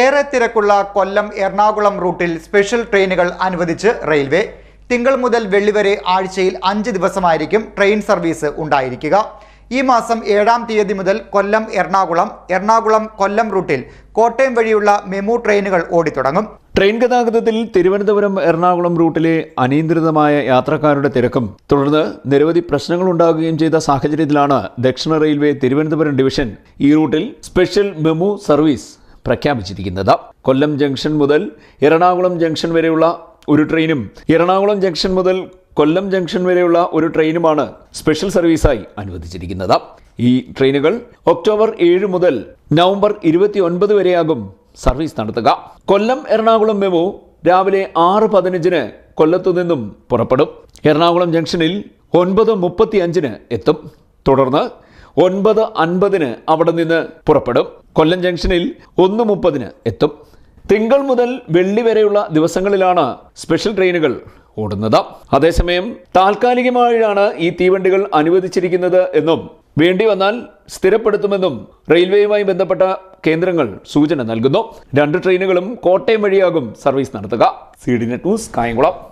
ഏറെ തിരക്കുള്ള കൊല്ലം എറണാകുളം റൂട്ടിൽ സ്പെഷ്യൽ ട്രെയിനുകൾ അനുവദിച്ച് റെയിൽവേ. തിങ്കൾ മുതൽ വെള്ളി വരെ ആഴ്ചയിൽ അഞ്ച് ദിവസമായിരിക്കും ട്രെയിൻ സർവീസ് ഉണ്ടായിരിക്കുക. ഈ മാസം ഏഴാം തീയതി മുതൽ കൊല്ലം എറണാകുളം എറണാകുളം കൊല്ലം റൂട്ടിൽ കോട്ടയം വഴിയുള്ള മെമു ട്രെയിനുകൾ ഓടിത്തുടങ്ങും. ട്രെയിൻ ഗതാഗതത്തിൽ തിരുവനന്തപുരം എറണാകുളം റൂട്ടിലെ അനിയന്ത്രിതമായ യാത്രക്കാരുടെ തിരക്കും. തുടർന്ന് നിരവധി പ്രശ്നങ്ങൾ ഉണ്ടാകുകയും ചെയ്ത സാഹചര്യത്തിലാണ് ദക്ഷിണ റെയിൽവേ തിരുവനന്തപുരം ഡിവിഷൻ ഈ റൂട്ടിൽ സ്പെഷ്യൽ മെമു സർവീസ് പ്രഖ്യാപിച്ചിരിക്കുന്നത്. കൊല്ലം ജംഗ്ഷൻ മുതൽ എറണാകുളം ജംഗ്ഷൻ വരെയുള്ള ഒരു ട്രെയിനും എറണാകുളം ജംഗ്ഷൻ മുതൽ കൊല്ലം ജംഗ്ഷൻ വരെയുള്ള ഒരു ട്രെയിനുമാണ് സ്പെഷ്യൽ സർവീസായി അനുവദിച്ചിരിക്കുന്നത്. ഈ ട്രെയിനുകൾ ഒക്ടോബർ ഏഴ് മുതൽ നവംബർ ഇരുപത്തി ഒൻപത് വരെയാകും സർവീസ് നടത്തുക. കൊല്ലം എറണാകുളം മെമു രാവിലെ ആറ് പതിനഞ്ചിന് കൊല്ലത്തു നിന്നും പുറപ്പെടും. എറണാകുളം ജംഗ്ഷനിൽ ഒൻപത് മുപ്പത്തി അഞ്ചിന് എത്തും. തുടർന്ന് ഒൻപത് അൻപതിന് അവിടെ നിന്ന് പുറപ്പെടും. കൊല്ലം ജംഗ്ഷനിൽ ഒന്ന് മുപ്പതിന് എത്തും. തിങ്കൾ മുതൽ വെള്ളി വരെയുള്ള ദിവസങ്ങളിലാണ് സ്പെഷ്യൽ ട്രെയിനുകൾ ഓടുന്നത്. അതേസമയം താൽക്കാലികമായാണ് ഈ തീവണ്ടികൾ അനുവദിച്ചിരിക്കുന്നത് എന്നും വേണ്ടി വന്നാൽ സ്ഥിരപ്പെടുത്തുമെന്നും റെയിൽവേയുമായി ബന്ധപ്പെട്ട കേന്ദ്രങ്ങൾ സൂചന നൽകുന്നു. രണ്ട് ട്രെയിനുകളും കോട്ടയം വഴിയാകും സർവീസ് നടത്തുക. C D news Kayamkulam.